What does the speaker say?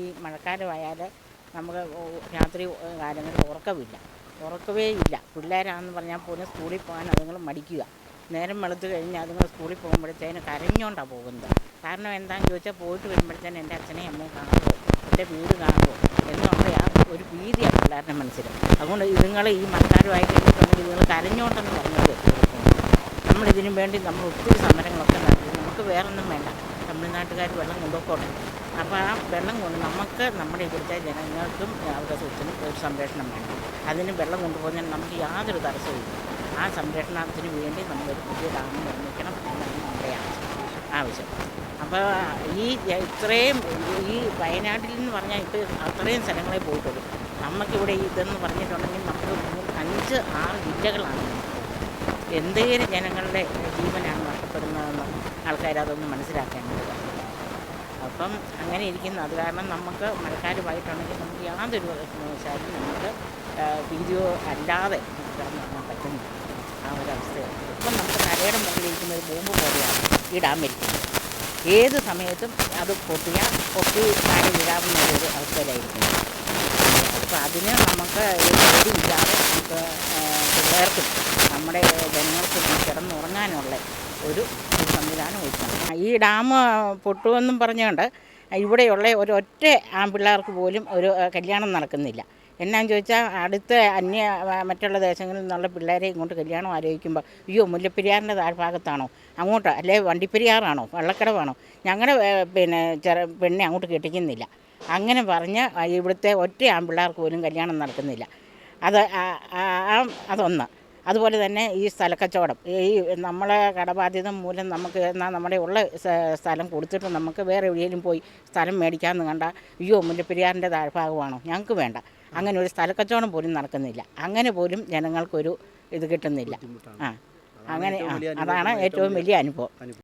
ഈ മഴക്കാലമായാൽ നമുക്ക് രാത്രി കാലങ്ങളിൽ ഉറക്കമില്ല. ഉറക്കവേ ഇല്ല. പിള്ളേരാണെന്ന് പറഞ്ഞാൽ പോലും സ്കൂളിൽ പോകാൻ അതുങ്ങൾ മടിക്കുക. നേരം വെളുത്ത് കഴിഞ്ഞ് അതുങ്ങൾ സ്കൂളിൽ പോകുമ്പോഴത്തേന് കരഞ്ഞോണ്ടാണ് പോകുന്നത്. കാരണം എന്താണെന്ന് ചോദിച്ചാൽ പോയിട്ട് വരുമ്പോഴത്തേന് എന്റെ അച്ഛനെയും അമ്മയും കാണുമോ എന്റെ വീട് കാണുമോ എന്നുള്ള ആ ഒരു ഭീതിയാണ് പിള്ളേരുടെ മനസ്സിൽ. അതുകൊണ്ട് ഇതുങ്ങൾ ഈ മഴക്കാലമായി കഴിഞ്ഞിട്ടുണ്ടെങ്കിൽ ഇതുങ്ങൾ കരഞ്ഞോണ്ടെന്ന് പറഞ്ഞത് നമ്മളിതിനു വേണ്ടി നമ്മൾ ഒത്തിരി സമരങ്ങളൊക്കെ നടത്തി. നമുക്ക് വേറൊന്നും വേണ്ട. തമിഴ്നാട്ടുകാർ വെള്ളം കൊണ്ടുപോക്കോട്ടെ അപ്പോൾ ആ വെള്ളം കൊണ്ട് നമുക്ക് നമ്മുടെ ഇവിടുത്തെ ജനങ്ങൾക്കും അവരുടെ സ്വത്തിനും ഒരു സംരക്ഷണം വേണം. അതിന് വെള്ളം കൊണ്ടുപോകുന്നതിന് നമുക്ക് യാതൊരു തടസ്സവും ആ സംരക്ഷണത്തിന് വേണ്ടി നമ്മളൊരു പുതിയ ഡാം നിർമ്മിക്കണം എന്നാണ് നമ്മുടെ ആവശ്യം. അപ്പോൾ ഈ ഇത്രയും ഈ വയനാട്ടിൽ എന്ന് പറഞ്ഞാൽ ഇപ്പോൾ അത്രയും സ്ഥലങ്ങളെ പോയിട്ടുള്ളൂ. നമുക്കിവിടെ ഇതെന്ന് പറഞ്ഞിട്ടുണ്ടെങ്കിൽ നമുക്ക് അഞ്ച് ആറ് ജില്ലകളാണ്. എന്തേലും ജനങ്ങളുടെ ജീവനാണ് നഷ്ടപ്പെടുന്നതെന്ന് ആൾക്കാരതൊന്ന് മനസ്സിലാക്കേണ്ടത് അപ്പം അങ്ങനെ ഇരിക്കുന്നു. അത് കാരണം നമുക്ക് മഴക്കാലമായിട്ടുണ്ടെങ്കിൽ നമുക്ക് യാതൊരു വശാലും നമുക്ക് വീഡിയോ അല്ലാതെ നമുക്ക് പറ്റുന്നില്ല. ആ ഒരു അവസ്ഥയാണ്. ഇപ്പം നമുക്ക് കരയുടെ മുകളിലിരിക്കുന്ന ഒരു ബോംബ് പോലെയാണ് ഈ ഡാം ഇരിക്കുന്നത് ഏത് സമയത്തും അത് പൊട്ടിയാൽ പൊട്ടി താഴെ വീഴാവുന്ന ഒരു അവസ്ഥയിലായിരിക്കും അപ്പോൾ അതിന് നമുക്ക് പേടിയില്ലാതെ നമുക്ക് പിള്ളേർക്കും നമ്മുടെ ജനങ്ങൾക്കും കിടന്നുറങ്ങാനുള്ള ഒരു സംവിധാനം ഒരുക്കണം ഈ ഡാം പൊട്ടുമെന്നും പറഞ്ഞുകൊണ്ട് ഇവിടെയുള്ള ഒരു ഒറ്റ ആൺപിള്ളേർക്ക് പോലും ഒരു കല്യാണം നടക്കുന്നില്ല. എന്നാന്ന് ചോദിച്ചാൽ അടുത്ത അന്യ മറ്റുള്ള ദേശങ്ങളിൽ നിന്നുള്ള പിള്ളേരെ ഇങ്ങോട്ട് കല്യാണം ആലോചിക്കുമ്പോൾ അയ്യോ മുല്ലപ്പെരിയാറിന്റെ താഴ്ഭാഗത്താണോ അങ്ങോട്ടോ അല്ലെ വണ്ടിപ്പെരിയാറാണോ? വള്ളക്കടവാണോ? ഞങ്ങളുടെ പിന്നെ ചെറ പെണ്ണെ അങ്ങോട്ട് കെട്ടിക്കുന്നില്ല. അങ്ങനെ പറഞ്ഞ് ഇവിടുത്തെ ഒറ്റ ആൺപിള്ളേർക്ക് പോലും കല്യാണം നടക്കുന്നില്ല. അത് അതൊന്ന്. അതുപോലെ തന്നെ ഈ സ്ഥലക്കച്ചവടം ഈ നമ്മളെ കടബാധ്യത മൂലം നമുക്ക് എന്നാൽ നമ്മുടെ ഉള്ള സ്ഥലം കൊടുത്തിട്ട് നമുക്ക് വേറെ എവിടെയെങ്കിലും പോയി സ്ഥലം മേടിക്കാമെന്ന് കണ്ട അയ്യോ മുല്ലപ്പെരിയാറിന്റെ താഴ്ഭാഗമാണോ? ഞങ്ങൾക്ക് വേണ്ട. അങ്ങനെ ഒരു സ്ഥലക്കച്ചവടം പോലും നടക്കുന്നില്ല. അങ്ങനെ പോലും ജനങ്ങൾക്കൊരു ഇത് കിട്ടുന്നില്ല. ആ. അങ്ങനെ അതാണ് ഏറ്റവും വലിയ അനുഭവം.